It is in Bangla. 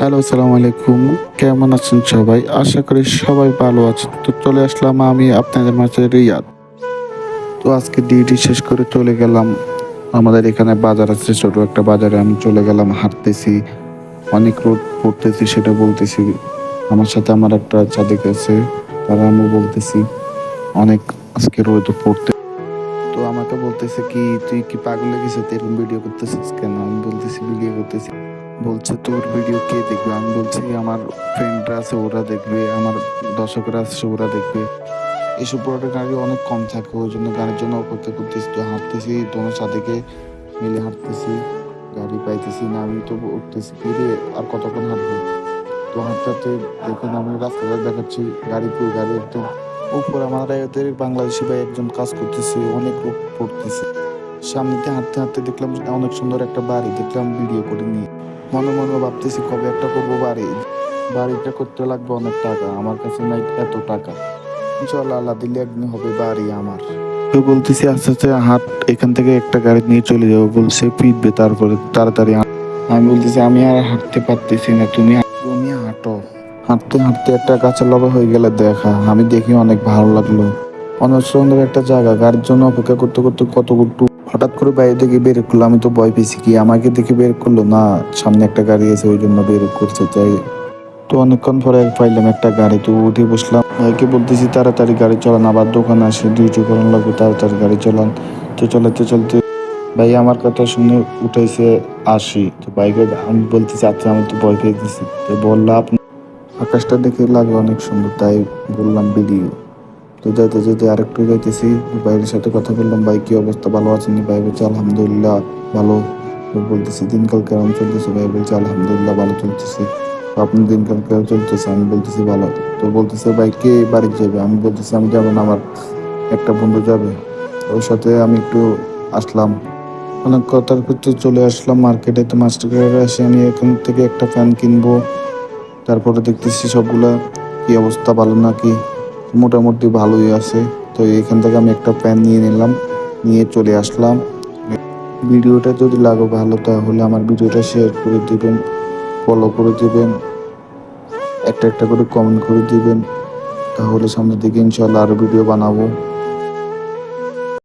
হ্যালো, আসসালামু আলাইকুম। কেমন আছেন সবাই? আশা করি সবাই ভালো আছেন। তো চলে আসলাম আমি আপনাদের মাঝে রিয়াদ। তো আজকে ডিউটি শেষ করে চলে গেলাম। আমাদের এখানে বাজার আছে, ছোট একটা বাজারে। আমি চলে গেলাম, হাঁটতেছি। অনেক রোদ পড়তেছি, সেটা বলতেছি। আমার সাথে আমার একটা চাদিক আছে, তারা আমি বলতেছি, অনেক আজকে রোদ পড়তে। তো আমাকে বলতেছে কি, তুই কি পাগল লেগেছে এরকম ভিডিও করতেছিস কেন? আমি বলতেছি, ভিডিও করতেছি। বলছে, তোর ভিডিও কে দেখবে? আমি বলছি, আমার ফ্রেন্ডরা আছে, ওরা দেখবে, আমার দর্শকরা আছে, ওরা দেখবে। এসব প্রোডাক্ট গাড়ি অনেক কম থাকে, ওই জন্য গাড়ির জন্য অপেক্ষা করতেছি, তো হাঁটতেছি, তোমার সাথে মিলে হাঁটতেছি, গাড়ি পাইতেছি না আমি তো উঠতেছি কি রে আর কতক্ষণ হাঁটবো? তো হাঁটতে হাঁটতে দেখুন, আমি রাস্তাঘাট দেখাচ্ছি, গাড়ি পুরো, গাড়ি একদম উপর। আমাদের বাংলাদেশি ভাই একজন কাজ করতেছে, অনেক লোক পড়তেছে। সামনেতে হাঁটতে হাঁটতে দেখলাম, অনেক সুন্দর একটা বাড়ি, দেখলাম ভিডিও করে নিয়ে। মনে মনে ভাবতেছি, কবে একটা করব বাড়ি? বাড়িটা করতে লাগবে অনেক টাকা, আমার কাছে নাই এত টাকা। চল আল্লাহ দিলে একদিন হবে বাড়ি আমার। তো বলতেছি, আস্তে আস্তে হাট, এখান থেকে একটা গাড়ি নিয়ে চলে যাব বলছে পিটবে তারপরে তাড়াতাড়ি আমি বলতেছি, আমি আর হাঁটতে পারতেছি না, তুমি তুমি হাঁটো। হাঁটতে হাঁটতে একটা গাছের লবা হয়ে গেলে দেখা, আমি দেখি অনেক ভালো লাগল। অনেক সুন্দর একটা জায়গা, গাড়ির জন্য অপেক্ষা করতে করতে কত একটু হঠাৎ করে বাইরে থেকে বের করল, আমি তো ভয় পেয়েছি কি আমাকে দেখে বের করল? না, সামনে একটা গাড়ি আছে, ওই জন্য বের করছে তাই তো অনেকক্ষণ পরে পাইলাম একটা গাড়ি, তো উঠে বসলাম। ভাইকে বলতেছি, তাড়াতাড়ি গাড়ি চালান, আবার দোকান আসে, ডিউটি করানো লাগবে, তাড়াতাড়ি গাড়ি চালান। তো চলাতে চলতে ভাই আমার কথা শুনে উঠাইছে আসি। তো বাইকে আমি বলতেছি আচ্ছা আমি তো ভয় পেয়ে দিছি তো বললাম আকাশটা দেখে লাগে অনেক সুন্দর, তাই বললাম, ভিডিও। তো যাইতে যেতে আরেকটু যাইতেছি। ভাইয়ের সাথে কথা বললাম, ভাই, কি অবস্থা? ভালো আছেন? ভাই বলছে, আলহামদুলিল্লাহ, ভালো। বলতেছি, দিনকাল কেমন চলতেছে? ভাই বলছে, আলহামদুলিল্লাহ, ভালো চলতেছে। তো আপনার দিনকাল কেমন চলতেছে? আমি বলতেছি, ভালো। তো বলতেছে, ভাই, কে বাড়ি যাবে? আমি বলতেছি, আমি যাব না, আমার একটা বন্ধু যাবে। ওর সাথে আমি একটু আসলাম। অনেক কথার ক্ষেত্রে চলে আসলাম মার্কেটে। তো মাস্টার কার্ডে আসে আমি এখান থেকে একটা ফ্যান কিনবো। তারপরে দেখতেছি সবগুলা কি অবস্থা, ভালো নাকি? মোটামুটি ভালোই আছে। তো এখান থেকে আমি একটা প্যান নিয়ে নিলাম, নিয়ে চলে আসলাম। ভিডিওটা যদি লাগো ভালো, তাহলে আমার ভিডিওটা শেয়ার করে দিবেন ফলো করে দিবেন, একটা একটা করে কমেন্ট করে দিবেন। তাহলে সামনের দিকে ইনশাল্লাহ আরও ভিডিও বানাবো।